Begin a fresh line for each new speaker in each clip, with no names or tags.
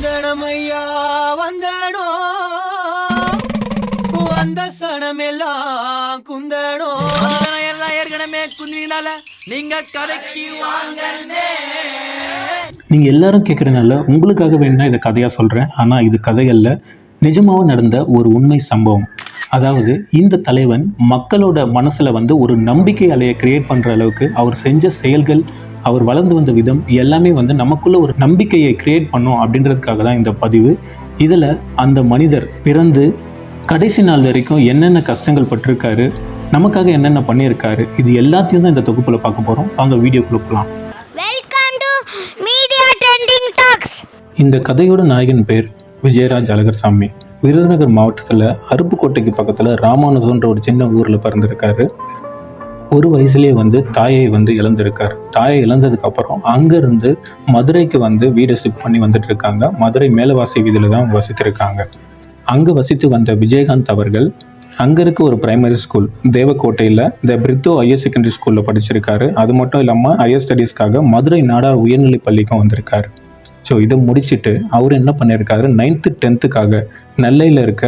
வந்தனம் ஐயா வந்தனோ? வந்த சனமெல்லாம் குந்தனோ?
எல்லாம் ஏற்கனவே குந்தினால நீங்க கதைக்கு வாங்க
நீங்கள் எல்லாரும் கேட்குறனால உங்களுக்காக வேணும்னா இதை கதையாக சொல்கிறேன் ஆனால் இது கதையல்ல. நிஜமாக நடந்த ஒரு உண்மை சம்பவம். அதாவது இந்த தலைவன் மக்களோட மனசில் வந்து ஒரு நம்பிக்கை அலையை கிரியேட் பண்ணுற அளவுக்கு அவர் செஞ்ச செயல்கள் அவர் வளர்ந்து வந்த விதம் எல்லாமே வந்து நமக்குள்ள ஒரு நம்பிக்கையை கிரியேட் பண்ணும் அப்படின்றதுக்காக தான் இந்த பதிவு. இதில் அந்த மனிதர் பிறந்து கடைசி நாள் வரைக்கும் என்னென்ன கஷ்டங்கள் பட்டிருக்காரு நமக்காக என்னென்ன பண்ணியிருக்காரு இது எல்லாத்தையும் தான் இந்த தொகுப்பில் பார்க்க போகிறோம் வாங்க வீடியோக்குள்ள போகலாம் இந்த கதையோட நாயகன் பேர் விஜயராஜ் அழகர்சாமி. விருதுநகர் மாவட்டத்தில் அருப்புக்கோட்டைக்கு பக்கத்தில் ராமானுஜன்ற ஒரு சின்ன ஊரில் பிறந்திருக்காரு. ஒரு வயசுலேயே வந்து தாயை வந்து இழந்திருக்கார். தாயை இழந்ததுக்கு அப்புறம் அங்கேருந்து மதுரைக்கு வந்து வீடை ஷிஃப்ட் பண்ணி வந்துட்டு இருக்காங்க மதுரை மேலவாசி வீதியில் தான் வசித்திருக்காங்க. அங்கே வசித்து வந்த விஜயகாந்த் அவர்கள் அங்கே இருக்க ஒரு பிரைமரி ஸ்கூல் தேவக்கோட்டையில் த பிரித்தோ ஹையர் செகண்டரி ஸ்கூலில் படிச்சிருக்காரு. அது மட்டும் இல்லாமல் ஹையர் ஸ்டடீஸ்க்காக மதுரை நாடார் உயர்நிலைப் பள்ளிக்கும் வந்திருக்காரு. ஸோ இதை முடிச்சுட்டு அவர் என்ன பண்ணியிருக்காரு நைன்த்து டென்த்துக்காக நெல்லையில் இருக்க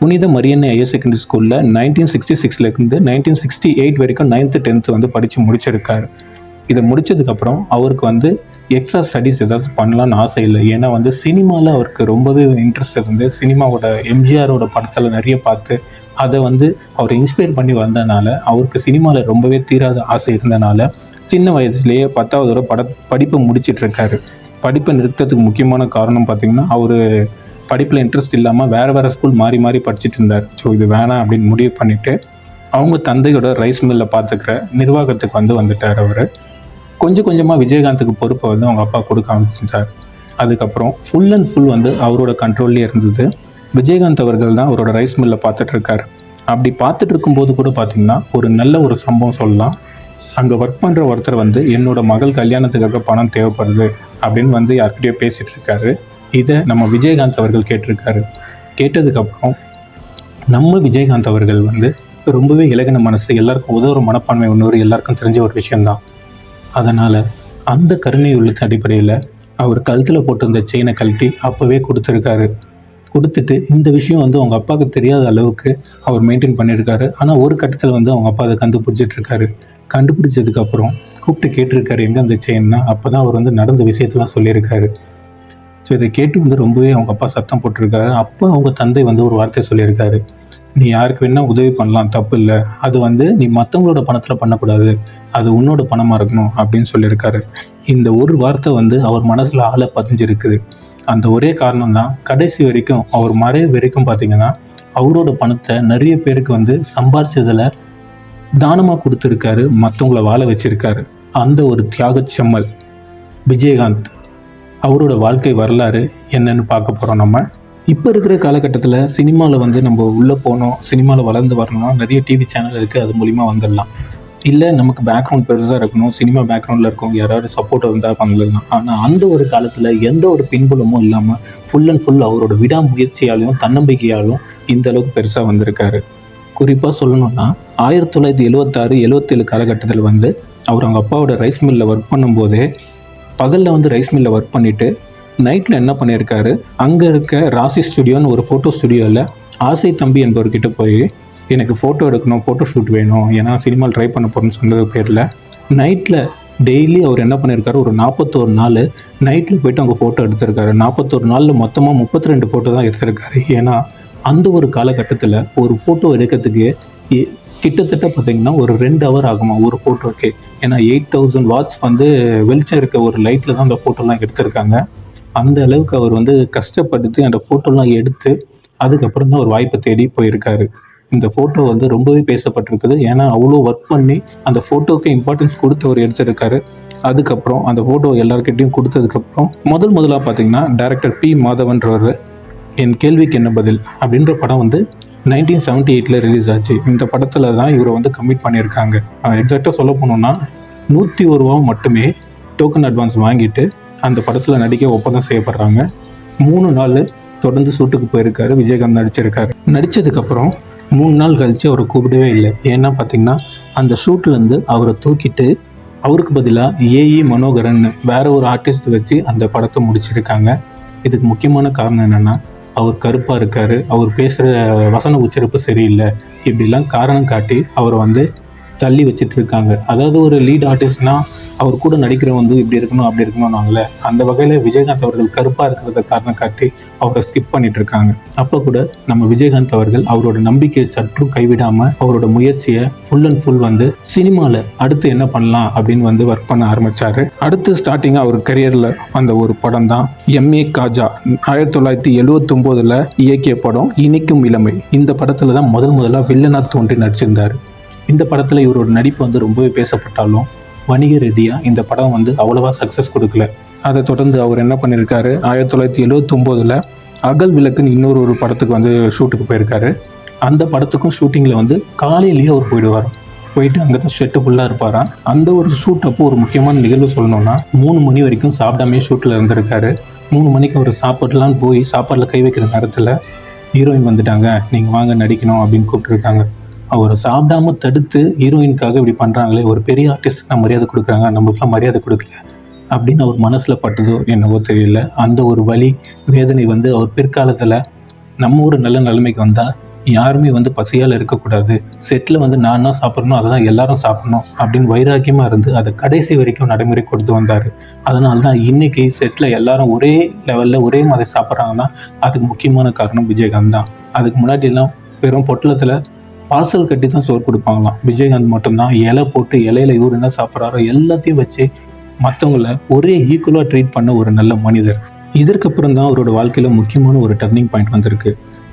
புனித மரியன்னை ஹையர் செகண்டரி ஸ்கூலில் நைன்டீன் சிக்ஸ்டி சிக்ஸ்லேருந்து நைன்டீன் சிக்ஸ்டி எயிட் வரைக்கும் நைன்த்து டென்த்து வந்து படித்து முடிச்சிருக்காரு. இதை முடிச்சதுக்கப்புறம் அவருக்கு வந்து எக்ஸ்ட்ரா ஸ்டடீஸ் ஏதாச்சும் பண்ணலான்னு ஆசை இல்லை. ஏன்னா வந்து சினிமாவில் அவருக்கு ரொம்பவே இன்ட்ரெஸ்ட் இருந்து சினிமாவோட எம்ஜிஆரோட படத்தில் நிறைய பார்த்து அதை வந்து அவர் இன்ஸ்பயர் பண்ணி வந்தனால அவருக்கு சினிமாவில் ரொம்பவே தீராத ஆசை இருந்தனால சின்ன வயசுலேயே பத்தாவதோட பட படிப்பை முடிச்சிட்ருக்காரு படிப்பை நிறுத்தத்துக்கு முக்கியமான காரணம் பார்த்திங்கன்னா அவர் படிப்பில் இன்ட்ரெஸ்ட் இல்லாமல் வேறு வேறு ஸ்கூல் மாறி மாறி படிச்சுட்டு இருந்தார். ஸோ இது வேணாம் அப்படின்னு முடிவு பண்ணிவிட்டு அவங்க தந்தையோட ரைஸ் மில்லை பார்த்துக்கிற நிர்வாகத்துக்கு வந்து வந்துட்டார் அவர். கொஞ்சம் கொஞ்சமாக விஜயகாந்துக்கு பொறுப்பை வந்து அவங்க அப்பா கொடுக்க ஆரம்பிச்சிட்டார். அதுக்கப்புறம் ஃபுல் அண்ட் ஃபுல் வந்து அவரோட கண்ட்ரோல்லே இருந்தது. விஜயகாந்த் அவர்கள் தான் அவரோட ரைஸ் மில்லை பார்த்துட்ருக்கார் அப்படி பார்த்துட்டு இருக்கும்போது கூட பார்த்திங்கன்னா ஒரு நல்ல ஒரு சம்பவம் சொல்லலாம். அங்கே ஒர்க் பண்ணுற ஒருத்தர் வந்து என்னோட மகள் கல்யாணத்துக்காக பணம் தேவைப்படுது அப்படின்னு வந்து யார்கிட்டயோ பேசிகிட்டு இருக்காரு. இதை நம்ம விஜயகாந்த் அவர்கள் கேட்டிருக்காரு. கேட்டதுக்கப்புறம் நம்ம விஜயகாந்த் அவர்கள் வந்து ரொம்பவே இலகின மனசு எல்லாருக்கும் உதவுற மனப்பான்மை ஒன்று எல்லாருக்கும் தெரிஞ்ச ஒரு விஷயம்தான். அதனால் அந்த கருணை உள்ளத்து அடிப்படையில் அவர் கழுத்தில் போட்டிருந்த செயினை கழட்டி அப்போவே கொடுத்துருக்காரு. கொடுத்துட்டு இந்த விஷயம் வந்து அவங்க அப்பாவுக்கு தெரியாத அளவுக்கு அவர் மெயின்டைன் பண்ணியிருக்காரு. ஆனால் ஒரு கட்டத்தில் வந்து அவங்க அப்பா அதை கண்டுபிடிச்சிட்ருக்காரு. கண்டுபிடிச்சதுக்கப்புறம் கூப்பிட்டு கேட்டிருக்காரு எங்கே அந்த செயின்னா? அப்போ தான் அவர் வந்து நடந்த விஷயத்தெல்லாம் சொல்லியிருக்காரு. ஸோ இதை கேட்டு வந்து ரொம்பவே அவங்க அப்பா சத்தம் போட்டிருக்காரு. அப்போ அவங்க தந்தை வந்து ஒரு வார்த்தை சொல்லியிருக்காரு. நீ யாருக்கு வேணால் உதவி பண்ணலாம் தப்பு இல்லை. அது வந்து நீ மற்றவங்களோட பணத்தில் பண்ணக்கூடாது. அது உன்னோட பணமாக இருக்கணும் அப்படின்னு சொல்லியிருக்காரு. இந்த ஒரு வார்த்தை வந்து அவர் மனசில் ஆழ பதிஞ்சிருக்குது. அந்த ஒரே காரணம் தான் கடைசி வரைக்கும் அவர் மறைய வரைக்கும் பார்த்தீங்கன்னா அவரோட பணத்தை நிறைய பேருக்கு வந்து சம்பாரிச்சதில் தானமாக கொடுத்துருக்காரு மற்றவங்கள வாழ வச்சிருக்காரு. அந்த ஒரு தியாகச் செம்மல். விஜயகாந்த். அவரோட வாழ்க்கை வரலாறு என்னன்னு பார்க்க போகிறோம் நம்ம. இப்போ இருக்கிற காலகட்டத்தில் சினிமாவில் வந்து நம்ம உள்ளே போனோம் சினிமாவில் வளர்ந்து வரணும்னா நிறைய டிவி சேனல் இருக்குது அது மூலிமா வந்துடலாம். இல்லை நமக்கு பேக்ரவுண்ட் பெருசாக இருக்கணும் சினிமா பேக்ரவுண்டில் இருக்கவங்க யாராவது சப்போர்ட் இருந்தால் பண்ணலாம். ஆனால் அந்த ஒரு காலத்தில் எந்த ஒரு பின்புலமும் இல்லாமல் ஃபுல் அண்ட் ஃபுல் அவரோட விடாமுயற்சியாலையும் தன்னம்பிக்கையாலும் இந்த அளவுக்கு பெருசாக வந்திருக்காரு. குறிப்பாக சொல்லணும்னா ஆயிரத்தி தொள்ளாயிரத்தி எழுவத்தாறு எழுவத்தேழு காலகட்டத்தில் வந்து அவர் அவங்க அப்பாவோட ரைஸ் மில்லில் ஒர்க் பண்ணும்போதே பகலில் வந்து ரைஸ் மில்லில் ஒர்க் பண்ணிவிட்டு நைட்டில் என்ன பண்ணியிருக்காரு அங்கே இருக்க ராசி ஸ்டுடியோன்னு ஒரு ஃபோட்டோ ஸ்டுடியோவில் ஆசை தம்பி என்பவர்கிட்ட போய் எனக்கு ஃபோட்டோ எடுக்கணும் ஃபோட்டோ ஷூட் வேணும் ஏன்னா சினிமாவில் ட்ரை பண்ண போகிறேன்னு சொன்னது பேரில் நைட்டில் டெய்லி அவர் என்ன பண்ணியிருக்காரு ஒரு நாற்பத்தோரு நாள் நைட்டில் போயிட்டு அவங்க ஃபோட்டோ எடுத்திருக்காரு. நாற்பத்தோரு நாளில் மொத்தமாக முப்பத்தி ரெண்டு ஃபோட்டோ தான் எடுத்திருக்காரு. ஏன்னா அந்த ஒரு காலகட்டத்தில் ஒரு ஃபோட்டோ எடுக்கிறதுக்கு கிட்டத்தட்ட பார்த்தீங்கன்னா ஒரு ரெண்டு ஹவர் ஆகுமா ஒரு ஃபோட்டோக்கு ஏன்னா எயிட் தௌசண்ட் வாட்ஸ் வந்து வெளிச்சம் இருக்க ஒரு லைட்டில் தான் அந்த ஃபோட்டோலாம் எடுத்திருக்காங்க. அந்த அளவுக்கு அவர் வந்து கஷ்டப்பட்டு அந்த ஃபோட்டோலாம் எடுத்து அதுக்கப்புறம் தான் ஒரு வாய்ப்பை தேடி போயிருக்காரு. இந்த ஃபோட்டோ வந்து ரொம்பவே பேசப்பட்டிருக்குது. ஏன்னா அவ்வளோ ஒர்க் பண்ணி அந்த ஃபோட்டோவுக்கு இம்பார்ட்டன்ஸ் கொடுத்து அவர் எடுத்திருக்காரு. அதுக்கப்புறம் அந்த ஃபோட்டோ எல்லாருக்கிட்டையும் கொடுத்ததுக்கப்புறம் முதல் முதலாக பார்த்தீங்கன்னா டேரக்டர் பி மாதவன்றவர் என் கேள்விக்கு என்ன பதில் அப்படின்ற படம் வந்து நைன்டீன் செவன்ட்டி எயிட்டில் ரிலீஸ் ஆச்சு. இந்த படத்தில் தான் இவரை வந்து கம்மிட் பண்ணியிருக்காங்க. எக்ஸாக்டாக சொல்ல போனோம்னா நூற்றி ஒரு ரூபா மட்டுமே டோக்கன் அட்வான்ஸ் வாங்கிட்டு அந்த படத்தில் நடிக்க ஒப்பந்தம் செய்யப்படுறாங்க. மூணு நாள் தொடர்ந்து ஷூட்டுக்கு போயிருக்காரு விஜயகாந்த் நடிச்சிருக்காரு. நடித்ததுக்கப்புறம் மூணு நாள் கழித்து அவரை கூப்பிடவே இல்லை. ஏன்னா பார்த்தீங்கன்னா அந்த ஷூட்லேருந்து அவரை தூக்கிட்டு அவருக்கு பதிலாக ஏஇ மனோகரன் வேற ஒரு ஆர்டிஸ்ட் வச்சு அந்த படத்தை முடிச்சிருக்காங்க. இதுக்கு முக்கியமான காரணம் என்னென்னா அவர் கருப்பாக இருக்கார். அவர் பேசுகிற வசன உச்சரிப்பு சரியில்லை. இப்படிலாம் காரணம் காட்டி அவரை வந்து தள்ளி வச்சிட்டு இருக்காங்க. அதாவது ஒரு லீட் ஆர்டிஸ்ட்னா அவர் கூட நடிக்கிறவங்க வந்து இப்படி இருக்கணும் அப்படி இருக்கணும்னாங்களே அந்த வகையில் விஜயகாந்த் அவர்கள் கருப்பாக இருக்கிறத காரணம் காட்டி அவரை ஸ்கிப் பண்ணிட்டு இருக்காங்க. அப்போ கூட நம்ம விஜயகாந்த் அவர்கள் அவரோட நம்பிக்கையை சற்றும் கைவிடாமல் அவரோட முயற்சியை ஃபுல் அண்ட் ஃபுல் வந்து சினிமாவில் அடுத்து என்ன பண்ணலாம் அப்படின்னு வந்து ஒர்க் பண்ண ஆரம்பிச்சாரு. அடுத்து ஸ்டார்டிங்காக அவர் கரியரில் வந்த ஒரு படம் தான் எம்ஏ காஜா ஆயிரத்தி தொள்ளாயிரத்தி எழுவத்தொம்போதில் இயக்கிய படம் இனிக்கும் இளமை. இந்த படத்தில் தான் முதல் முதலாக வில்லனா தோன்றி நடிச்சிருந்தார். இந்த படத்தில் இவரோட நடிப்பு வந்து ரொம்பவே பேசப்பட்டாலும் வணிக ரீதியாக இந்த படம் வந்து அவ்வளோவா சக்ஸஸ் கொடுக்கல. அதை தொடர்ந்து அவர் என்ன பண்ணியிருக்காரு ஆயிரத்தி தொள்ளாயிரத்தி எழுபத்தொம்போதில் அகல் விளக்குன்னு இன்னொரு ஒரு படத்துக்கு வந்து ஷூட்டுக்கு போயிருக்காரு. அந்த படத்துக்கும் ஷூட்டிங்கில் வந்து காலையிலேயே அவர் போயிடுவார். போயிட்டு அங்கே தான் ஷெட்டு ஃபுல்லாக இருப்பாராம் அந்த ஒரு ஷூட் அப்போ ஒரு முக்கியமான நிகழ்வு சொல்லணும்னா மூணு மணி வரைக்கும் சாப்பிடாமே ஷூட்டில் இருந்திருக்காரு. மூணு மணிக்கு அவர் சாப்பாட்டுலாம் போய் சாப்பாட்டில் கை வைக்கிற நேரத்தில் ஹீரோயின் வந்துட்டாங்க. நீங்கள் வாங்க நடிக்கணும் அப்படின்னு கூப்பிட்டுருக்காங்க. அவர் சாப்பிடாம தடுத்து ஹீரோயினுக்காக இப்படி பண்ணுறாங்களே ஒரு பெரிய ஆர்டிஸ்ட்டுக்கு நான் மரியாதை கொடுக்குறாங்க நம்மளுக்குலாம் மரியாதை கொடுக்கல அப்படின்னு அவர் மனசில் பட்டதோ என்னவோ தெரியல. அந்த ஒரு வழி வேதனை வந்து அவர் பிற்காலத்தில் நம்ம ஒரு நல்ல நிலைமைக்கு வந்தால் யாருமே வந்து பசியால் இருக்கக்கூடாது. செட்டில் வந்து நான் என்ன சாப்பிட்றனோ அதை தான் எல்லாரும் சாப்பிடணும் அப்படின்னு வைராக்கியமாக இருந்து அதை கடைசி வரைக்கும் நடைமுறை கொடுத்து வந்தார். அதனால தான் இன்றைக்கி செட்டில் எல்லாரும் ஒரே லெவலில் ஒரே மாதிரி சாப்பிட்றாங்கன்னா அதுக்கு முக்கியமான காரணம் விஜயகாந்த் தான். அதுக்கு முன்னாடிலாம் வெறும் பொட்டலத்தில் பார்சல் கட்டி தான் சோறு கொடுப்பாங்களாம். விஜயகாந்த் மட்டும்தான். இலை போட்டு இலையில இவர் என்ன சாப்பிட்றாரோ எல்லாத்தையும் வச்சு மற்றவங்கள ஒரே ஈக்குவலாக ட்ரீட் பண்ண ஒரு நல்ல மனிதர். இதற்கப்புறம் தான் அவரோட வாழ்க்கையில் முக்கியமான ஒரு டர்னிங் பாயிண்ட் வந்திருக்கு.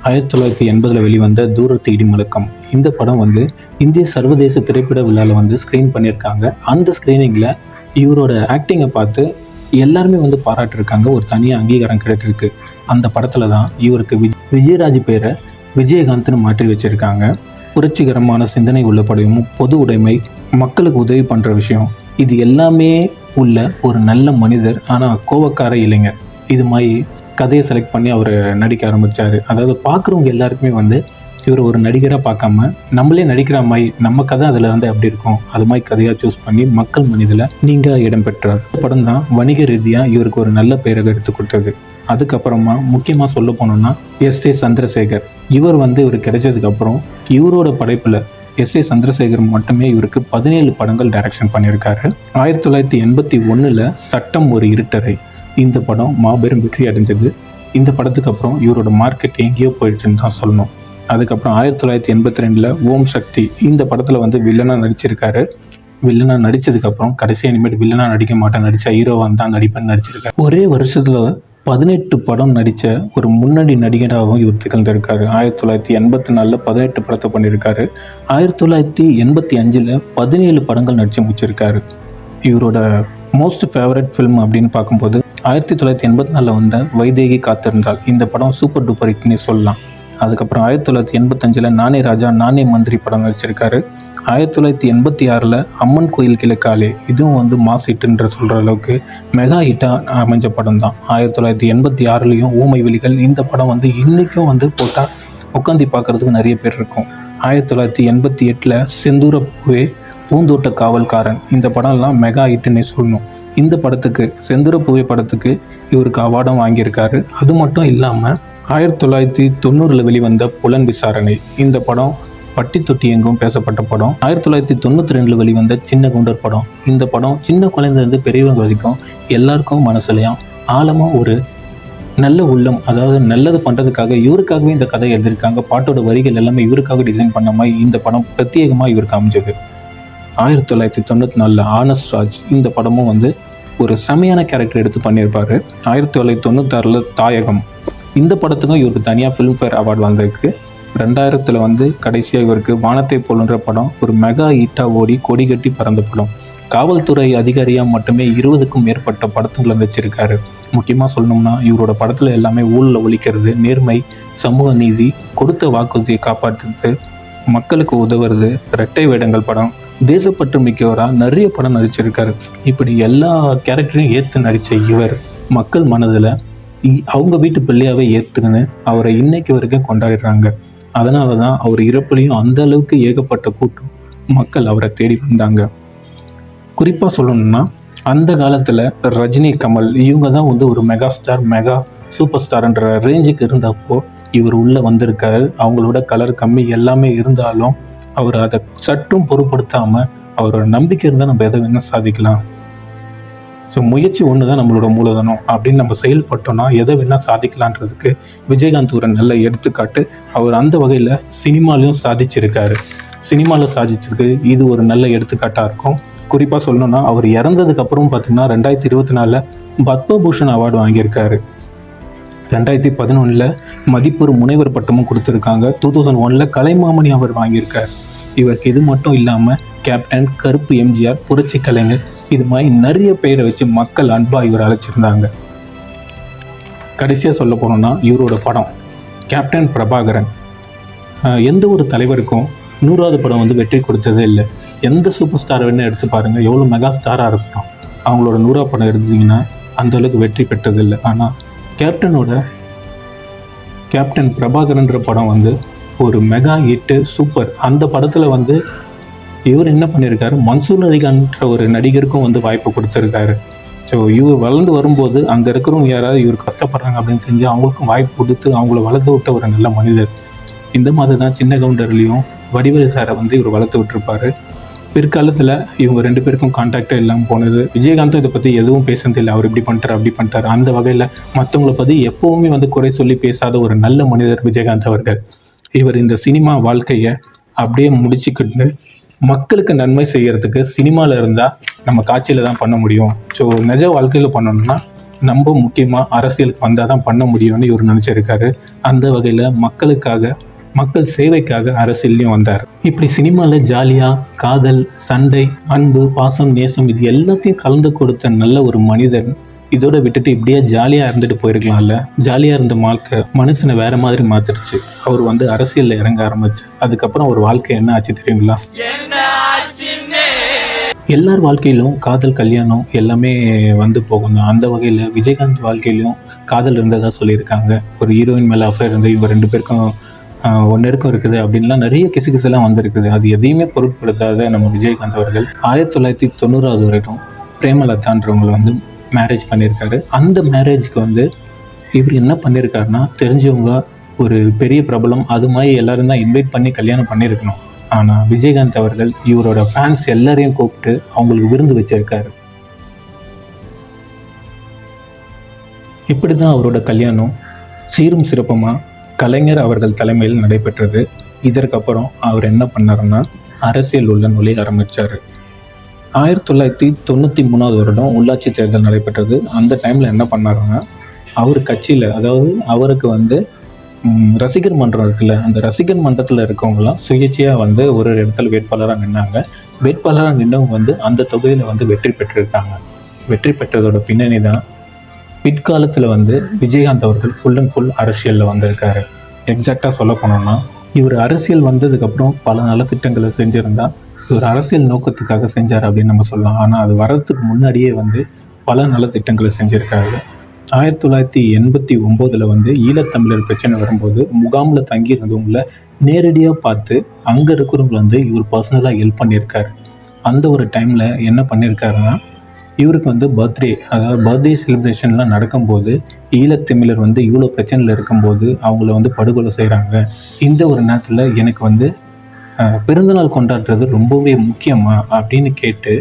ஆயிரத்தி தொள்ளாயிரத்தி எண்பதில் வெளிவந்த தூரத்து இடி முழக்கம். இந்த படம் வந்து இந்திய சர்வதேச திரைப்பட விழாவில் வந்து ஸ்க்ரீன் பண்ணியிருக்காங்க. அந்த ஸ்க்ரீனிங்கில் இவரோட ஆக்டிங்கை பார்த்து எல்லாருமே வந்து பாராட்டிருக்காங்க. ஒரு தனியாக அங்கீகாரம் கிடைச்சிருக்கு. அந்த படத்தில் தான் இவருக்கு விஜ் விஜயராஜ் பேரை விஜயகாந்த்னு மாற்றி வச்சுருக்காங்க. புரட்சிகரமான சிந்தனை உள்ள படையும் பொது உடைமை மக்களுக்கு உதவி பண்ணுற விஷயம். இது எல்லாமே உள்ள ஒரு நல்ல மனிதர். ஆனால் கோவக்கார இளைஞர் இது மாதிரி கதையை செலக்ட் பண்ணி அவர் நடிக்க ஆரம்பித்தார் அதாவது பார்க்குறவங்க எல்லாருக்குமே வந்து இவர் ஒரு நடிகராக பார்க்காம நம்மளே நடிக்கிற மாதிரி நம்ம கதை அதில் வந்து அப்படி இருக்கும்? அது மாதிரி கதையாக சூஸ் பண்ணி மக்கள் மனிதில் நீங்கள் இடம் பெற்றார். படம் தான் வணிக ரீதியாக இவருக்கு ஒரு நல்ல பெயரை எடுத்து கொடுத்தது. அதுக்கப்புறமா முக்கியமாக சொல்ல போனோம்னா எஸ் ஏ சந்திரசேகர். இவர் வந்து இவர் கிடைச்சதுக்கப்புறம் இவரோட படைப்பில் எஸ் ஏ சந்திரசேகர் மட்டுமே இவருக்கு பதினேழு படங்கள் டைரக்ஷன் பண்ணியிருக்காரு. ஆயிரத்தி தொள்ளாயிரத்தி எண்பத்தி ஒன்றில் சட்டம் ஒரு இருட்டரை இந்த படம் மாபெரும் வெற்றி அடைஞ்சது. இந்த படத்துக்கு அப்புறம் இவரோட மார்க்கெட் எங்கேயோ போயிடுச்சுன்னு தான் சொல்லணும். அதுக்கப்புறம் ஆயிரத்தி தொள்ளாயிரத்தி எண்பத்தி ரெண்டில் ஓம் சக்தி இந்த படத்தில் வந்து வில்லனாக நடிச்சிருக்காரு. வில்லனாக நடித்ததுக்கப்புறம் கடைசி இனிமேல் வில்லனாக நடிக்க மாட்டேன். நடித்தா ஹீரோவாக தான் நடிப்பேன்னு நடிச்சிருக்காரு. ஒரே வருஷத்தில் பதினெட்டு படம் நடித்த ஒரு முன்னணி நடிகராகவும் இவர் திகழ்ந்திருக்காரு. ஆயிரத்தி தொள்ளாயிரத்தி எண்பத்தி நாலில் பதினெட்டு படத்தை பண்ணியிருக்காரு. ஆயிரத்தி தொள்ளாயிரத்தி எண்பத்தி அஞ்சில் பதினேழு படங்கள் நடித்து முடிச்சிருக்காரு. இவரோட மோஸ்ட் ஃபேவரட் ஃபிலிம் அப்படின்னு பார்க்கும்போது ஆயிரத்தி தொள்ளாயிரத்தி எண்பத்தி நாலில் வந்த வைதேகி காத்திருந்தால் இந்த படம் சூப்பர் டூப்பர் ஹிட்னே சொல்லலாம். அதுக்கப்புறம் ஆயிரத்தி தொள்ளாயிரத்தி எண்பத்தஞ்சில் நானே ராஜா நானே மந்திரி படம் நடிச்சிருக்காரு. ஆயிரத்தி தொள்ளாயிரத்தி எண்பத்தி ஆறில் அம்மன் கோயில் கிழக்காலே இதுவும் வந்து மாஸ் ஹிட்டுன்ற சொல்கிற அளவுக்கு மெகா ஹிட்டாக அமைஞ்ச படம் தான் ஆயிரத்தி தொள்ளாயிரத்தி எண்பத்தி ஆறுலேயும் ஊமை விழிகள் இந்த படம் வந்து இன்றைக்கும் வந்து போட்டால் உட்காந்து பார்க்குறதுக்கு நிறைய பேர் இருக்கும். ஆயிரத்தி தொள்ளாயிரத்தி எண்பத்தி எட்டில் செந்தூரப்பூவே பூந்தோட்ட காவல்காரன். இந்த படம்லாம் மெகா ஹிட்டுன்னே சொல்லணும். இந்த படத்துக்கு செந்தூர பூவே படத்துக்கு இவருக்கு அவார்டும் வாங்கியிருக்காரு. அது மட்டும் இல்லாமல் ஆயிரத்தி தொள்ளாயிரத்தி தொண்ணூறில் வெளிவந்த புலன் விசாரணை. இந்த படம் பட்டி தொட்டி எங்கும் பேசப்பட்ட படம். ஆயிரத்தி தொள்ளாயிரத்தி தொண்ணூற்றி ரெண்டில் வெளிவந்த சின்ன குண்டர் படம். இந்த படம் சின்ன குழந்தைலேருந்து பெரியவங்க வரைக்கும் எல்லாருக்கும் மனசுலையும் ஆழமாக ஒரு நல்ல உள்ளம் அதாவது நல்லது பண்ணுறதுக்காக இவருக்காகவே இந்த கதை எழுதியிருக்காங்க. பாட்டோட வரிகள் எல்லாமே இவருக்காக டிசைன் பண்ண மாதிரி இந்த படம் பிரத்யேகமாக இவருக்கு அமைஞ்சது. ஆயிரத்தி தொள்ளாயிரத்தி தொண்ணூற்றி நாலில் ஆனஸ்ட் ராஜ் இந்த படமும் வந்து ஒரு செமையான கேரக்டர் எடுத்து பண்ணியிருப்பார். ஆயிரத்தி தொள்ளாயிரத்தி தொண்ணூத்தாறில் தாயகம். இந்த படத்துக்கும் இவருக்கு தனியாக ஃபிலிம்ஃபேர் அவார்டு வந்திருக்கு ரெண்டாயிரத்தில் வந்து கடைசியாக இவருக்கு வானத்தை போலுன்ற படம் ஒரு மெகா ஹீட்டாக ஓடி கொடி கட்டி பறந்த படம். காவல்துறை அதிகாரியாக மட்டுமே இருபதுக்கும் மேற்பட்ட படத்துங்களை வச்சிருக்காரு. முக்கியமாக சொல்லணும்னா இவரோட படத்தில் எல்லாமே ஊழலை ஒழிக்கிறது நேர்மை சமூக நீதி கொடுத்த வாக்குறுதியை காப்பாற்றுறது மக்களுக்கு உதவுறது இரட்டை வேடங்கள் படம் தேசப்பற்று மிக்கவராக நிறைய படம் நடிச்சிருக்காரு. இப்படி எல்லா கேரக்டரையும் ஏற்று நடித்த இவர் மக்கள் மனதில் இ- அவங்க வீட்டு பிள்ளையாவே ஏற்றுக்குன்னு அவரை இன்னைக்கு வரைக்கும் கொண்டாடிடுறாங்க. அதனால தான் அவர் இறப்புலையும் அந்த அளவுக்கு ஏகப்பட்ட கூட்டம் மக்கள் அவரை தேடி வந்தாங்க. குறிப்பாக சொல்லணும்னா அந்த காலத்தில் ரஜினி கமல் இவங்க தான் வந்து ஒரு மெகா ஸ்டார் மெகா சூப்பர் ஸ்டார்ன்ற ரேஞ்சுக்கு இருந்தப்போ இவர் உள்ளே வந்திருக்காரு. அவங்களோட கலர் கம்மி எல்லாமே இருந்தாலும் அவர் அதை சற்றும் பொருட்படுத்தாமல் அவரோட நம்பிக்கை இருந்தால் நம்ம எதை வேணால் சாதிக்கலாம். ஸோ முயற்சி ஒன்று தான் நம்மளோட மூலதனம். அப்படின்னு நம்ம செயல்பட்டோம்னா எதை வேணால் சாதிக்கலான்றதுக்கு விஜயகாந்த் ஒரு நல்ல எடுத்துக்காட்டு. அவர் அந்த வகையில் சினிமாலையும் சாதிச்சிருக்காரு. சினிமாவில் சாதிச்சதுக்கு இது ஒரு நல்ல எடுத்துக்காட்டாக இருக்கும். குறிப்பாக சொல்லணும்னா அவர் இறந்ததுக்கு அப்புறம் பார்த்தீங்கன்னா ரெண்டாயிரத்தி இருபத்தி நாலில் பத்மபூஷன் அவார்டு வாங்கியிருக்காரு. ரெண்டாயிரத்தி பதினொன்றில் மதிப்பொரு முனைவர் பட்டமும் கொடுத்துருக்காங்க. டூ தௌசண்ட் ஒனில் கலைமாமணி அவர் வாங்கியிருக்கார். இவருக்கு இது மட்டும் இல்லாமல் கேப்டன் கருப்பு எம்ஜிஆர் புரட்சி கலைஞர் இது மாதிரி நிறைய பேரை வச்சு மக்கள் அன்பாக இவர் அழைச்சிருந்தாங்க. கடைசியாக சொல்ல போனோம்னா இவரோட படம் கேப்டன் பிரபாகரன். எந்த ஒரு தலைவருக்கும் நூறாவது படம் வந்து வெற்றி கொடுத்ததே இல்லை. எந்த சூப்பர் ஸ்டார் வேணால் எடுத்து பாருங்கள் எவ்வளோ மெகா ஸ்டாராக இருக்கட்டும். அவங்களோட நூறாவது படம் எடுத்தீங்கன்னா அந்த அளவுக்கு வெற்றி பெற்றதில்லை ஆனால் கேப்டனோட கேப்டன் பிரபாகரன்ற படம் வந்து ஒரு மெகா ஹிட்டு சூப்பர் அந்த படத்தில் வந்து இவர் என்ன பண்ணியிருக்காரு மன்சூர் அலிகான்ற ஒரு நடிகருக்கும் வந்து வாய்ப்பு கொடுத்துருக்காரு. ஸோ இவர் வளர்ந்து வரும்போது அங்கே இருக்கிறவங்க யாராவது இவர் கஷ்டப்படுறாங்க அப்படின்னு தெரிஞ்சு அவங்களுக்கும் வாய்ப்பு கொடுத்து அவங்கள வளர்த்து விட்ட ஒரு நல்ல மனிதர். இந்த மாதிரி தான் சின்ன கவுண்டர்லேயும் வடிவேலு சாரை வந்து இவர் வளர்த்து விட்டுருப்பாரு. பிற்காலத்தில் இவங்க ரெண்டு பேருக்கும் கான்டாக்டே இல்லாமல் போனது. விஜயகாந்தும் இதை பற்றி எதுவும் பேசுனதில்லை அவர் இப்படி பண்ணுறாரு அப்படி பண்ணிட்டார் அந்த வகையில் மற்றவங்கள பற்றி எப்போவுமே வந்து குறை சொல்லி பேசாத ஒரு நல்ல மனிதர் விஜயகாந்த் அவர்கள். இவர் இந்த சினிமா வாழ்க்கையை அப்படியே முடிச்சுக்கிட்டு மக்களுக்கு நன்மை செய்யறதுக்கு சினிமாவில் இருந்தால் நம்ம காட்சியில் தான் பண்ண முடியும். ஸோ நிஜ வாழ்க்கையில் பண்ணணும்னா நம்ம முக்கியமாக அரசியலுக்கு வந்தால் தான் பண்ண முடியும்னு இவர் நினச்சிருக்காரு. அந்த வகையில் மக்களுக்காக மக்கள் சேவைக்காக அரசியல்லையும் வந்தார். இப்படி சினிமாவில் ஜாலியாக காதல் சண்டை அன்பு பாசம் நேசம் இது எல்லாத்தையும் கலந்து கொடுத்த நல்ல ஒரு மனிதன் இதோட விட்டுட்டு இப்படியே ஜாலியாக இருந்துட்டு போயிருக்கலாம்ல. ஜாலியாக இருந்த வாழ்க்கை மனுஷனை வேற மாதிரி மாத்திருச்சு அவர் வந்து அரசியலில் இறங்க ஆரம்பிச்சு. அதுக்கப்புறம் ஒரு வாழ்க்கை என்ன ஆச்சு தெரியுங்களா? எல்லார் வாழ்க்கையிலும் காதல் கல்யாணம் எல்லாமே வந்து போகும் தான். அந்த வகையில் விஜயகாந்த் வாழ்க்கையிலும் காதல் இருந்ததாக சொல்லியிருக்காங்க. ஒரு ஹீரோயின் மேலே அஃபேர் இருந்து இவங்க ரெண்டு பேருக்கும் ஒன்று இருக்கும் இருக்குது அப்படின்லாம் நிறைய கிசுகிசுலாம் வந்திருக்குது. அது எதையுமே பொருட்படுத்தாத நம்ம விஜயகாந்த் அவர்கள் ஆயிரத்தி தொள்ளாயிரத்தி தொண்ணூறாவது வரைக்கும் பிரேமலதான்றவங்களை வந்து மேரேஜ் பண்ணியிருக்காரு அந்த மேரேஜ்க்கு வந்து இவர் என்ன பண்ணியிருக்காருன்னா தெரிஞ்சவங்க ஒரு பெரிய பிரபலம் அது மாதிரி எல்லாரும் தான் இன்வைட் பண்ணி கல்யாணம் பண்ணியிருக்கணும் ஆனால் விஜயகாந்த் அவர்கள் இவரோட ஃபேன்ஸ் எல்லாரையும் கூப்பிட்டு அவங்களுக்கு விருந்து வச்சிருக்காரு. இப்படி தான் அவரோட கல்யாணம் சீரும் சிறப்புமாக கலைஞர் அவர்கள் தலைமையில் நடைபெற்றது. இதற்கப்புறம் அவர் என்ன பண்ணாருன்னா அரசியல் உள்ள நுழைய ஆரம்பித்தார் ஆயிரத்தி தொள்ளாயிரத்தி தொண்ணூற்றி மூணாவது வருடம் உள்ளாட்சி தேர்தல் நடைபெற்றது. அந்த டைமில் என்ன பண்ணாருன்னா அவர் கட்சியில் அதாவது அவருக்கு வந்து ரசிகர் மன்றம் இருக்குல்ல அந்த ரசிகர் மன்றத்தில் இருக்கவங்களாம் சுயேட்சையாக வந்து ஒரு ஒரு இடத்துல வேட்பாளராக நின்னாங்க. வேட்பாளராக நின்றவங்க வந்து அந்த தொகுதியில் வந்து வெற்றி பெற்றிருக்காங்க. வெற்றி பெற்றதோட பின்னணி தான் பிற்காலத்தில் வந்து விஜயகாந்த் அவர்கள் ஃபுல் அண்ட் ஃபுல் அரசியலில் வந்திருக்காரு. எக்ஸாக்டாக சொல்ல போனோம்னா இவர் அரசியல் வந்ததுக்கப்புறம் பல நலத்திட்டங்களை செஞ்சுருந்தா இவர் அரசியல் நோக்கத்துக்காக செஞ்சார் அப்படின்னு நம்ம சொல்லலாம். ஆனால் அது வர்றதுக்கு முன்னாடியே வந்து பல நலத்திட்டங்களை செஞ்சுருக்காரு. ஆயிரத்தி தொள்ளாயிரத்தி எண்பத்தி ஒம்போதில் வந்து ஈழத்தமிழர் பிரச்சனை வரும்போது முகாமில் தங்கி இருந்தவங்கள நேரடியாக பார்த்து அங்கே இருக்கிறவங்களை வந்து இவர் பர்சனலாக ஹெல்ப் பண்ணியிருக்காரு. அந்த ஒரு டைமில் என்ன பண்ணியிருக்காருன்னா இவருக்கு வந்து பர்த்டே அதாவது பர்த்டே செலிப்ரேஷன்லாம் நடக்கும்போது ஈழத்தமிழர் வந்து இவ்வளோ பிரச்சனையில் இருக்கும்போது அவங்கள வந்து படுகொலை செய்கிறாங்க இந்த ஒரு நேரத்தில் எனக்கு வந்து பிறந்தநாள் கொண்டாடுறது ரொம்பவே முக்கியமா அப்படின்னு கேட்டு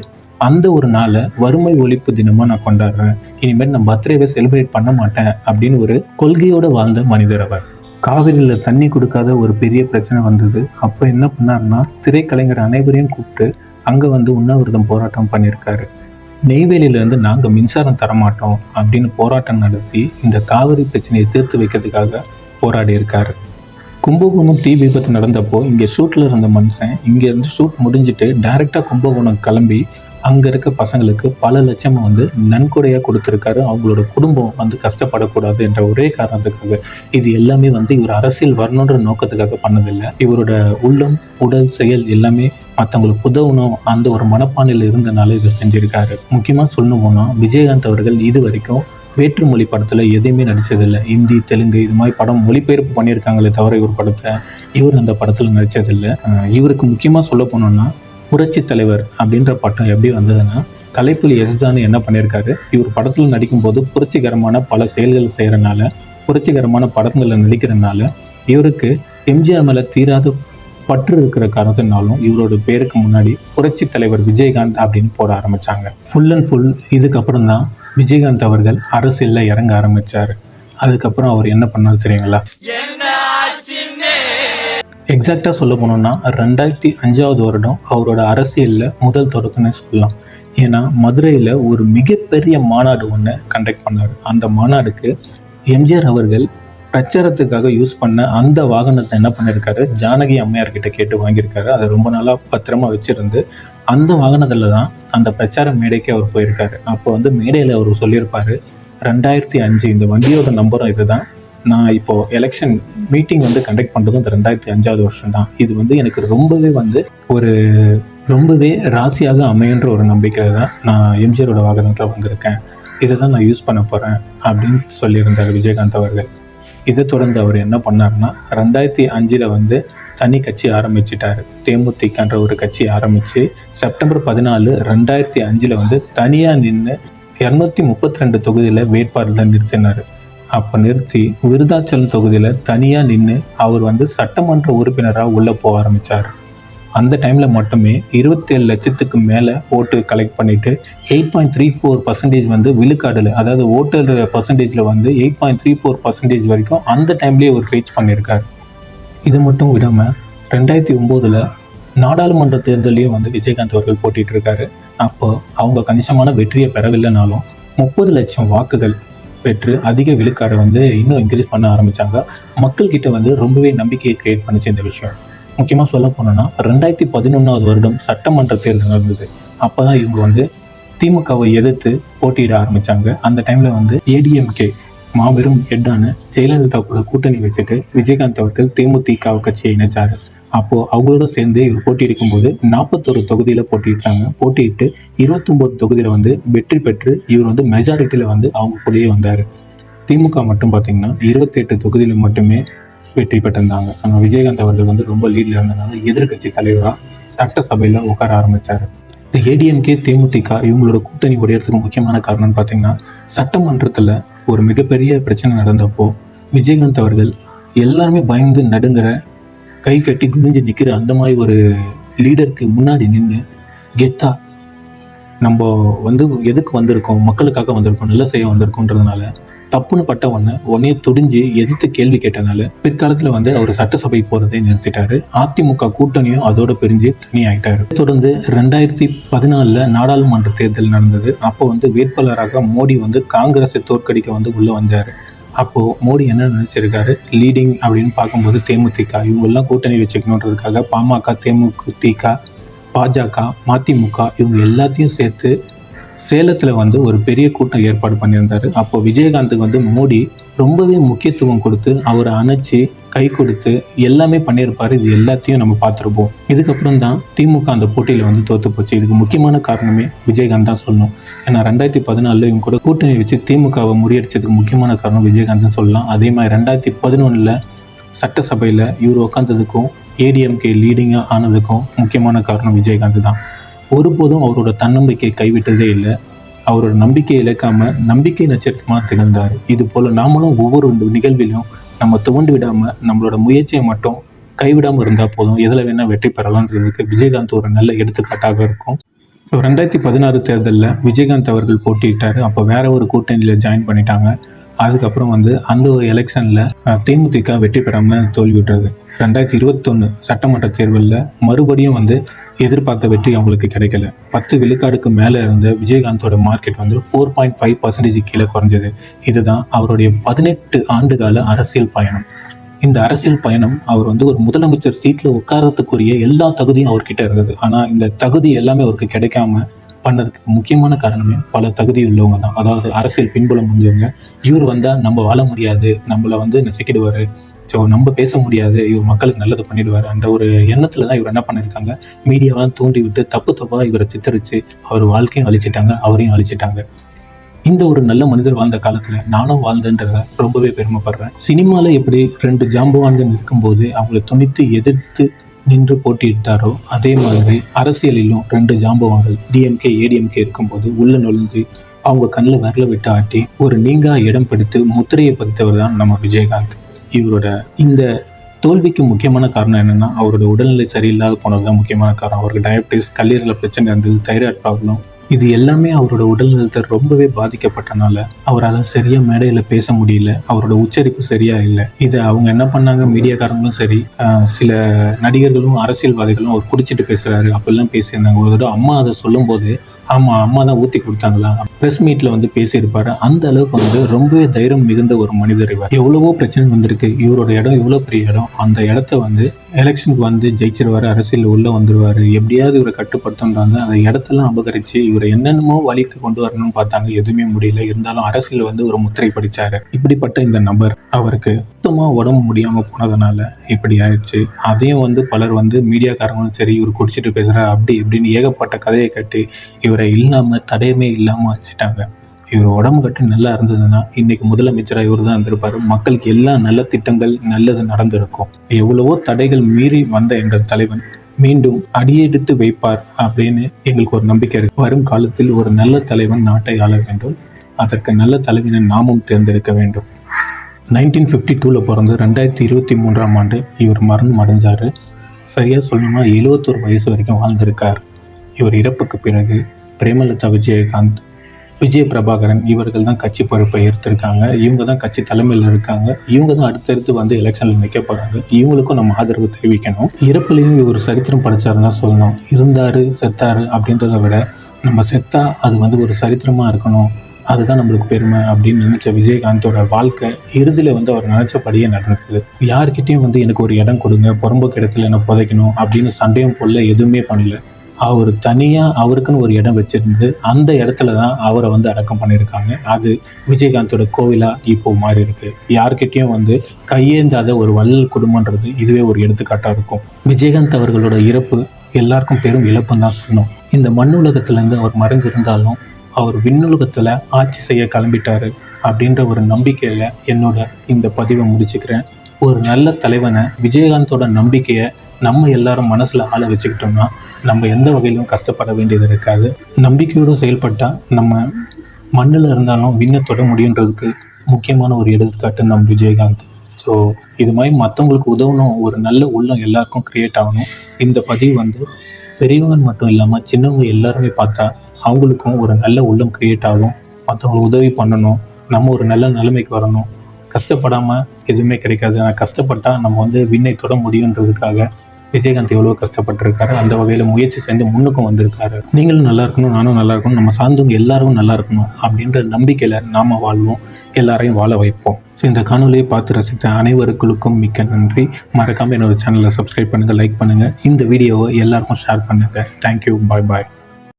அந்த ஒரு நாளை வறுமை ஒழிப்பு தினமாக நான் கொண்டாடுறேன். இனிமேல் நான் பர்த்டேவை செலிப்ரேட் பண்ண மாட்டேன் அப்படின்னு ஒரு கொள்கையோடு வாழ்ந்த மனிதர் அவர். காவிரியில் தண்ணி கொடுக்காத ஒரு பெரிய பிரச்சனை வந்தது. அப்போ என்ன பண்ணாருன்னா திரைக்கலைஞர் அனைவரையும் கூப்பிட்டு அங்கே வந்து உண்ணாவிரதம் போராட்டம் பண்ணியிருக்காரு. நெய்வேலியிலேருந்து நாங்கள் மின்சாரம் தரமாட்டோம் அப்படின்னு போராட்டம் நடத்தி இந்த காவிரி பிரச்சனையை தீர்த்து வைக்கிறதுக்காக போராடி இருக்காரு. கும்பகோணம் தீ விபத்து நடந்தப்போ இங்கே ஷூட்டில் இருந்த மனுஷன் இங்கேருந்து ஷூட் முடிஞ்சிட்டு டைரெக்டாக கும்பகோணம் கிளம்பி அங்கே இருக்க பசங்களுக்கு பல லட்சம் வந்து நன்கொடையாக கொடுத்துருக்காரு. அவங்களோட குடும்பம் வந்து கஷ்டப்படக்கூடாது என்ற ஒரே காரணத்துக்காக. இது எல்லாமே வந்து இவர் அரசியல் வரணுன்ற நோக்கத்துக்காக பண்ணதில்லை. இவரோட உள்ளம் உடல் செயல் எல்லாமே மற்றவங்களுக்கு உதவணும். அந்த ஒரு மனப்பான்மையில் இருந்தனால இதை செஞ்சிருக்காரு. முக்கியமாக சொல்லணும் போனால் விஜயகாந்த் அவர்கள் இது வரைக்கும் வேற்றுமொழி படத்தில் எதையுமே நடித்ததில்லை ஹிந்தி தெலுங்கு இது மாதிரி படம் மொழிபெயர்ப்பு பண்ணியிருக்காங்களே தவிர இவர் படத்தை இவர் அந்த படத்தில் நடித்ததில்லை இவருக்கு முக்கியமாக சொல்ல போனோம்னா புரட்சி தலைவர் அப்படின்ற பட்டம் எப்படி வந்ததுன்னா கலைப்புலி எஸ்தானு என்ன பண்ணியிருக்காரு? இவர் படத்தில் நடிக்கும்போது புரட்சிகரமான பல செயல்கள் செய்கிறனால புரட்சிகரமான படங்களில் நடிக்கிறனால இவருக்கு எம்ஜிஆர் மேலே தீராத பற்று இருக்கிற காரணத்தினாலும் இவரோட பேருக்கு முன்னாடி புரட்சி தலைவர் விஜயகாந்த் அப்படின்னு போட ஆரம்பிச்சாங்க. ஃபுல் அண்ட் ஃபுல் இதுக்கப்புறம் தான் விஜயகாந்த் அவர்கள் அரசியலில் இறங்க ஆரம்பித்தார் அதுக்கப்புறம் அவர் என்ன பண்ணார் தெரியுங்களா? எக்ஸாக்டாக சொல்ல போனோம்னா ரெண்டாயிரத்தி அஞ்சாவது வருடம் அவரோட அரசியலில் முதல் தொடக்கம்னு சொல்லலாம். ஏன்னா மதுரையில் ஒரு மிகப்பெரிய மாநாடு ஒன்று கண்டக்ட் பண்ணார். அந்த மாநாடுக்கு எம்ஜிஆர் அவர்கள் பிரச்சாரத்துக்காக யூஸ் பண்ண அந்த வாகனத்தை என்ன பண்ணியிருக்காரு ஜானகி அம்மையார் கிட்ட கேட்டு வாங்கியிருக்காரு. அதை ரொம்ப நாளாக பத்திரமா வச்சிருந்து அந்த வாகனத்தில் தான் அந்த பிரச்சார மேடைக்கு அவர் போயிருக்காரு. அப்போ வந்து மேடையில் அவர் சொல்லியிருப்பாரு ரெண்டாயிரத்தி அஞ்சு இந்த வண்டியோட நம்பரும் இதுதான். நான் இப்போ எலெக்ஷன் மீட்டிங் வந்து கண்டக்ட் பண்ணுறதும் இந்த ரெண்டாயிரத்தி அஞ்சாவது வருஷம் தான் இது வந்து எனக்கு ரொம்பவே வந்து ஒரு ரொம்பவே ராசியாக அமையுன்ற ஒரு நம்பிக்கையில் தான் நான் எம்ஜிஆரோட வாகனத்தில் வந்திருக்கேன். இதை தான் நான் யூஸ் பண்ண போகிறேன் அப்படின்னு சொல்லியிருந்தார் விஜயகாந்த் அவர்கள். இதை தொடர்ந்து அவர் என்ன பண்ணாருன்னா ரெண்டாயிரத்தி அஞ்சில் வந்து தனி கட்சி ஆரம்பிச்சிட்டாரு. தேமுதிகன்ற ஒரு கட்சி ஆரம்பித்து செப்டம்பர் பதினாலு ரெண்டாயிரத்தி அஞ்சில் வந்து தனியாக நின்று இரநூத்தி முப்பத்தி ரெண்டு தொகுதியில் வேட்பாளர் நிறுத்தினார். அப்போ நிறுத்தி விருதாச்சலம் தொகுதியில் தனியாக நின்று அவர் வந்து சட்டமன்ற உறுப்பினராக உள்ளே போக ஆரம்பித்தார் அந்த டைமில் மட்டுமே இருபத்தேழு லட்சத்துக்கு மேலே ஓட்டு கலெக்ட் பண்ணிவிட்டு eight point three four percentage வந்து விழுக்காடில் அதாவது ஓட்டர் பர்சன்டேஜில் வந்து eight point three four percentage வரைக்கும் அந்த டைம்லேயே அவர் ரீச் பண்ணியிருக்கார் இது மட்டும் விடாமல் ரெண்டாயிரத்தி ஒம்போதில் நாடாளுமன்ற தேர்தலையும் வந்து விஜயகாந்த் அவர்கள் போட்டிகிட்டு இருக்காரு. அப்போ அவங்க கணிசமான வெற்றியை பெறவில்லைனாலும் முப்பது லட்சம் வாக்குகள் பெற்று அதிக விழுக்காடை வந்து இன்னும் இன்க்ரீஸ் பண்ண ஆரம்பித்தாங்க மக்கள்கிட்ட வந்து ரொம்பவே நம்பிக்கையை கிரியேட் பண்ணிச்சு இந்த விஷயம். முக்கியமாக சொல்ல போனோம்னா ரெண்டாயிரத்தி பதினொன்றாவது வருடம் சட்டமன்ற தேர்தல் நடந்தது. அப்போ தான் இவங்க வந்து திமுகவை எதிர்த்து போட்டியிட ஆரம்பித்தாங்க அந்த டைமில் வந்து ஏடிஎம்கே மாபெரும் ஹெட்டான ஜெயலலிதா கூட கூட்டணி வச்சுட்டு விஜயகாந்த் அவர்கள் தேமுதிக கட்சியை இணைச்சாரு. அப்போ அவங்களோட சேர்ந்து இவர் போட்டியிடும் போது நாற்பத்தொரு தொகுதியில போட்டியிட்டாங்க. போட்டியிட்டு இருபத்தொன்பது தொகுதியில வந்து வெற்றி பெற்று இவர் வந்து மெஜாரிட்டியில வந்து அவங்க கூடயே வந்தார். திமுக மட்டும் பார்த்தீங்கன்னா இருபத்தெட்டு தொகுதியில மட்டுமே வெற்றி பெற்றிருந்தாங்க. ஆனால் விஜயகாந்த் அவர்கள் வந்து ரொம்ப லீட்ல இருந்ததுனால எதிர்க்கட்சி தலைவராக சட்டசபையில் உட்கார ஆரம்பித்தார் இந்த ஏடிஎம்கே தேமுதிக இவங்களோட கூட்டணி உடையறதுக்கு முக்கியமான காரணம்னு பார்த்தீங்கன்னா சட்டமன்றத்தில் ஒரு மிகப்பெரிய பிரச்சனை நடந்தப்போ விஜயகாந்த் அவர்கள் எல்லாருமே பயந்து நடுங்கிற கை கட்டி குனிஞ்சு நிற்கிற அந்த மாதிரி ஒரு லீடருக்கு முன்னாடி நின்று கெத்தா நம்ம வந்து எதுக்கு வந்திருக்கோம்? மக்களுக்காக வந்திருக்கோம் நல்ல செய்ய வந்திருக்கோன்றதுனால தப்புன்னு பட்ட உடனே உடனே துடிஞ்சு எதிர்த்து கேள்வி கேட்டனால பிற்காலத்தில் வந்து அவர் சட்டசபை போகிறதை நிறுத்திட்டாரு. அதிமுக கூட்டணியும் அதோட பிரிஞ்சு தனியாயிட்டாரு. தொடர்ந்து ரெண்டாயிரத்தி பதினாலில் நாடாளுமன்ற தேர்தல் நடந்தது. அப்போ வந்து வேட்பாளராக மோடி வந்து காங்கிரஸை தோற்கடிக்க வந்து உள்ளே வந்தார். அப்போது மோடி என்ன நினச்சிருக்காரு? லீடிங் அப்படின்னு பார்க்கும்போது தேமுதிக. இவங்கெல்லாம் கூட்டணி வச்சுக்கணுன்றதுக்காக பாமக தேமுதிக பாஜக மதிமுக இவங்க எல்லாத்தையும் சேர்த்து சேலத்தில் வந்து ஒரு பெரிய கூட்டம் ஏற்பாடு பண்ணியிருந்தாரு. அப்போ விஜயகாந்துக்கு வந்து மோடி ரொம்பவே முக்கியத்துவம் கொடுத்து அவரை அணைச்சி கை கொடுத்து எல்லாமே பண்ணியிருப்பாரு. இது எல்லாத்தையும் நம்ம பார்த்துருப்போம். இதுக்கப்புறம் தான் திமுக அந்த போட்டியில் வந்து தோத்து போச்சு. இதுக்கு முக்கியமான காரணமே விஜயகாந்த் தான் சொல்லணும். ஏன்னா ரெண்டாயிரத்தி பதினாலில் இவங்க கூட கூட்டணி வச்சு திமுகவை முறியடிச்சதுக்கு முக்கியமான காரணம் விஜயகாந்த் தான் சொல்லலாம். அதே மாதிரி ரெண்டாயிரத்தி பதினொன்றில் சட்டசபையில் இவர் உட்காந்ததுக்கும் ஏடிஎம்கே லீடிங்காக ஆனதுக்கும் முக்கியமான காரணம் விஜயகாந்த் தான். ஒருபோதும் அவரோட தன்னம்பிக்கை கைவிட்டதே இல்லை. அவரோட நம்பிக்கையை இழக்காம நம்பிக்கை நட்சத்திரமாக திகழ்ந்தார். இது போல நாமளும் ஒவ்வொரு நிகழ்விலும் நம்ம துவண்டு விடாம நம்மளோட முயற்சியை மட்டும் கைவிடாமல் இருந்தால் போதும். எதில் வேணால் வெற்றி பெறலாம்ன்றதுக்கு விஜயகாந்த் ஒரு நல்ல எடுத்துக்காட்டாக இருக்கும். ஸோ ரெண்டாயிரத்தி பதினாறு தேர்தலில் விஜயகாந்த் அவர்கள் போட்டியிட்டார். அப்போ வேற ஒரு கூட்டணியில் ஜாயின் பண்ணிட்டாங்க. அதுக்கப்புறம் வந்து அந்த ஒரு எலெக்ஷனில் தேமுதிக வெற்றி பெறாமல் தோல்வியுற்றது. ரெண்டாயிரத்தி இருபத்தொன்று சட்டமன்ற தேர்தலில் மறுபடியும் வந்து எதிர்பார்த்த வெற்றி அவங்களுக்கு கிடைக்கல. பத்து விழுக்காடுக்கு மேலே இருந்த விஜயகாந்தோட மார்க்கெட் வந்து ஃபோர் பாயிண்ட் ஃபைவ் பர்சன்டேஜ் கீழே குறைஞ்சது. இதுதான் அவருடைய பதினெட்டு ஆண்டுகால அரசியல் பயணம். இந்த அரசியல் பயணம் அவர் வந்து ஒரு முதலமைச்சர் சீட்டில் உட்காரத்துக்குரிய எல்லா தகுதியும் அவர்கிட்ட இருந்தது. ஆனால் இந்த தகுதி எல்லாமே அவருக்கு கிடைக்காம பண்ணதுக்கு முக்கியமான காரணமே பல தகுதி உள்ளவங்க தான். அதாவது அரசியல் பின்புலம் முடிஞ்சவங்க. இவர் வந்தால் நம்ம வாழ முடியாது. நம்மளை வந்து நசுக்கிடுவார். ஸோ நம்ம பேச முடியாது. இவர் மக்களுக்கு நல்லது பண்ணிடுவார். அந்த ஒரு எண்ணத்தில் தான் இவர் என்ன பண்ணியிருக்காங்க மீடியாவெல்லாம் தூண்டி விட்டு தப்பு தப்பாக இவரை சித்தரித்து அவர் வாழ்க்கையும் அழிச்சிட்டாங்க அவரையும் அழிச்சிட்டாங்க. இந்த ஒரு நல்ல மனிதர் வாழ்ந்த காலத்தில் நானும் வாழ்ந்தேன்றத ரொம்பவே பெருமைப்படுறேன். சினிமாவில் எப்படி ரெண்டு ஜாம்பவான்கள் இருக்கும்போது அவங்கள துணித்து எதிர்த்து நின்று போட்டியிட்டாரோ அதே மாதிரி அரசியலிலும் ரெண்டு ஜாம்பவான்கள் டிஎம்கே ஏடிஎம்கே இருக்கும்போது உள்ள நுழைஞ்சு அவங்க கண்ணில் வரல விட்டு ஆட்டி ஒரு நீங்கா இடம் பிடித்து முத்திரையை பதித்தவர் தான் நம்ம விஜயகாந்த். இவரோட இந்த தோல்விக்கு முக்கியமான காரணம் என்னென்னா அவரோட உடல்நிலை சரியில்லாத போனது தான் முக்கியமான காரணம். அவருக்கு டயபிட்டிஸ் கல்லீரல பிரச்சனை இருந்தது தைராய்டு ப்ராப்ளம் இது எல்லாமே அவரோட உடல்நலத்தை ரொம்பவே பாதிக்கப்பட்டனால அவரால் சரியா மேடையில பேச முடியல அவரோட உச்சரிப்பு சரியா இல்லை. இதை அவங்க என்ன பண்ணாங்க? மீடியாக்காரங்களும் சரி சில நடிகர்களும் அரசியல்வாதிகளும் அவர் குடிச்சிட்டு பேசுறாரு அப்படிலாம் பேசியிருந்தாங்க. ஒரு தடவை அம்மா அதை சொல்லும்போது ஆமாம் அம்மா தான் ஊற்றி கொடுத்தாங்களா? ப்ரெஸ் மீட்டில் வந்து பேசியிருப்பாரு. அந்த அளவுக்கு வந்து ரொம்பவே தைரியம் மிகுந்த ஒரு மனிதர் இவர். எவ்வளவோ பிரச்சனை வந்திருக்கு. இவரோட இடம் இவ்வளோ பெரிய இடம். அந்த இடத்த வந்து எலெக்ஷனுக்கு வந்து ஜெயிச்சிருவாரு அரசியல் உள்ளே வந்துருவாரு. எப்படியாவது இவரை கட்டுப்படுத்தன்றாங்க அந்த இடத்தெல்லாம் அபகரித்து இவரை என்னென்னமோ வழிக்கு கொண்டு வரணும்னு பார்த்தாங்க. எதுவுமே முடியல. இருந்தாலும் அரசியல் வந்து ஒரு முத்திரை படித்தார் இப்படிப்பட்ட இந்த நபர் அவருக்கு சுத்தமாக உடம்பு முடியாமல் போனதுனால இப்படி ஆயிடுச்சு. அதையும் வந்து பலர் வந்து மீடியாக்காரங்களும் சரி இவர் குடிச்சிட்டு பேசுகிறார் அப்படி இப்படின்னு ஏகப்பட்ட கதையை கட்டி இவர் வரை இல்லாமல் தடையுமே இல்லாமல் வச்சுட்டாங்க. இவர் உடம்பு கட்டு நல்லா இருந்ததுன்னா இன்னைக்கு முதலமைச்சராக இவர் தான் இருந்திருப்பாரு. மக்களுக்கு எல்லா நல்ல திட்டங்கள் நல்லது நடந்திருக்கும். எவ்வளவோ தடைகள் மீறி வந்த எங்கள் தலைவன் மீண்டும் அடியெடுத்து வைப்பார் அப்படின்னு எங்களுக்கு ஒரு நம்பிக்கை இருக்கு. வரும் காலத்தில் ஒரு நல்ல தலைவன் நாட்டை ஆள வேண்டும். அதற்கு நல்ல தலைவனை நாமும் தேர்ந்தெடுக்க வேண்டும். நைன்டீன் ஃபிஃப்டி டூவில் பிறந்து ரெண்டாயிரத்தி இருபத்தி மூன்றாம் ஆண்டு இவர் மரணம் அடைஞ்சார். சரியாக சொல்லணும்னா எழுவத்தொரு வயசு வரைக்கும் வாழ்ந்திருக்கார். இவர் இறப்புக்கு பிறகு பிரேமலதா விஜயகாந்த் விஜய பிரபாகரன் இவர்கள் தான் கட்சி பொறுப்பை ஏற்றிருக்காங்க. இவங்க தான் கட்சி தலைமையில் இருக்காங்க. இவங்க தான் அடுத்தடுத்து வந்து எலெக்ஷனில் நிற்க போகிறாங்க இவங்களுக்கும் நம்ம ஆதரவு தெரிவிக்கணும். இறப்புலையும் இவர் சரித்திரம் படைச்சாருன்னு தான் சொல்லணும். இருந்தாரு செத்தாரு அப்படின்றத விட நம்ம செத்தா அது வந்து ஒரு சரித்திரமாக இருக்கணும். அதுதான் நம்மளுக்கு பெருமை அப்படின்னு நினச்ச விஜயகாந்தோட வாழ்க்கை இறுதியில் வந்து அவர் நினச்சபடியே நடந்தது. யார்கிட்டையும் வந்து எனக்கு ஒரு இடம் கொடுங்க புறம்போக்கு இடத்துல என்ன புதைக்கணும் அப்படின்னு சண்டையும் போல எதுவுமே பண்ணல. அவர் தனியாக அவருக்குன்னு ஒரு இடம் வச்சிருந்து அந்த இடத்துல தான் அவரை வந்து அடக்கம் பண்ணியிருக்காங்க. அது விஜயகாந்தோட கோவிலாக இப்போ மாறி இருக்கு. யார்கிட்டயும் வந்து கையேந்தாத ஒரு வள்ளல் குடும்பன்றது இதுவே ஒரு எடுத்துக்காட்டாக இருக்கும். விஜயகாந்த் அவர்களோட இறப்பு எல்லாருக்கும் பெரும் இழப்புன்னு தான் சொல்லணும். இந்த மண்ணுலகத்திலேருந்து அவர் மறைஞ்சிருந்தாலும் அவர் விண்ணுலகத்தில் ஆட்சி செய்ய கிளம்பிட்டாரு அப்படின்ற ஒரு நம்பிக்கையில் என்னோட இந்த பதிவை முடிச்சுக்கிறேன். ஒரு நல்ல தலைவனை விஜயகாந்தோட நம்பிக்கையை நம்ம எல்லாரும் மனசில் ஆள வச்சுக்கிட்டோம்னா நம்ம எந்த வகையிலும் கஷ்டப்பட வேண்டியது இருக்காது. நம்பிக்கையோடு செயல்பட்டால் நம்ம மண்ணில் இருந்தாலும் விண்ணை தொட முடியுன்றதுக்கு முக்கியமான ஒரு எடுத்துக்காட்டு நம் விஜயகாந்த். ஸோ இது மாதிரி மற்றவங்களுக்கு உதவணும் ஒரு நல்ல உள்ளம் எல்லாருக்கும் க்ரியேட் ஆகணும். இந்த பதிவு வந்து பெரியவங்க மட்டும் இல்லாமல் சின்னவங்க எல்லாருமே பார்த்தா அவங்களுக்கும் ஒரு நல்ல உள்ளம் க்ரியேட் ஆகும். மற்றவங்களுக்கு உதவி பண்ணணும். நம்ம ஒரு நல்ல நிலைமைக்கு வரணும். கஷ்டப்படாமல் எதுவுமே கிடைக்காது. ஆனால் கஷ்டப்பட்டால் நம்ம வந்து விண்ணை தொட முடியுன்றதுக்காக விஜயகாந்த் எவ்வளோ கஷ்டப்பட்டிருக்காரு. அந்த வகையில் முயற்சி செஞ்சு முன்னுக்கும் வந்திருக்காரு. நீங்களும் நல்லா இருக்கணும் நானும் நல்லா இருக்கணும் நம்ம சார்ந்தவங்க எல்லாரும் நல்லா இருக்கணும் அப்படின்ற நம்பிக்கையில் நாம வாழ்வோம் எல்லாரையும் வாழ வைப்போம். ஸோ இந்த காணொலியை பார்த்து ரசித்த அனைவருக்களுக்கும் மிக்க நன்றி. மறக்காமல் என்னோட சேனலை சப்ஸ்கிரைப் பண்ணுங்கள் லைக் பண்ணுங்கள் இந்த வீடியோவை எல்லாருக்கும் ஷேர் பண்ணுங்கள் தேங்க்யூ பாய் பாய்